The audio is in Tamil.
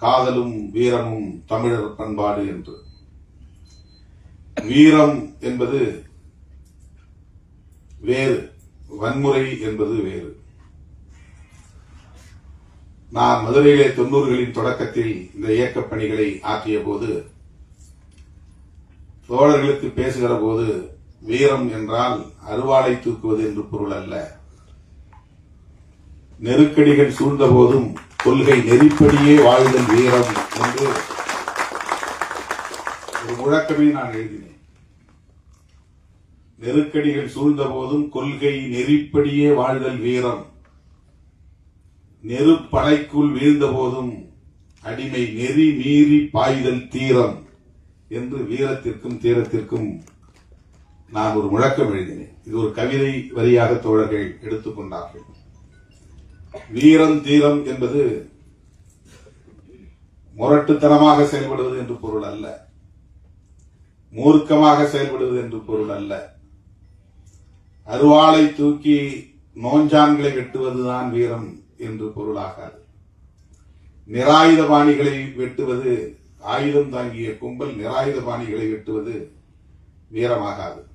காதலும் வீரமும் தமிழர் பண்பாடு என்று. வீரம் என்பது வேறு வன்முறை என்பது வேறு. நான் மதுரையிலே தொண்ணூறுகளின் தொடக்கத்தில் இந்த இயக்கப் பணிகளை ஆற்றிய போது தோழர்களுக்கு பேசுகிற போது வீரம் என்றால் அருவாளை தூக்குவது என்று பொருள் அல்ல. நெருக்கடிகள் சூழ்ந்த போதும் கொள்கை நெறிப்படியே வாழ்தல் வீரம் என்று ஒரு முழக்கமே நான் எழுதினேன். நெருக்கடிகள் சூழ்ந்த போதும் கொள்கை நெறிப்படியே வாழ்தல் வீரம். நெருப்படைக்குள் வீழ்ந்த போதும் அடிமை நெறி மீறி பாய்தல் தீரம் என்று வீரத்திற்கும் தீரத்திற்கும் நான் ஒரு முழக்கம் எழுதினேன். இது ஒரு கவிதை வரியாக தோழர்கள் எடுத்துக்கொண்டார்கள். வீரம் தீரம் என்பது முரட்டுத்தனமாக செயல்படுவது என்று பொருள் அல்ல. மூர்க்கமாக செயல்படுவது என்று பொருள் அல்ல. அருவாளை தூக்கி நோஞ்சான்களை வெட்டுவதுதான் வீரம் என்று பொருளாகாது. நிராயுத பாணிகளை வெட்டுவது ஆயுதம் தாங்கிய கும்பல் நிராயுத பாணிகளை வெட்டுவது வீரமாகாது.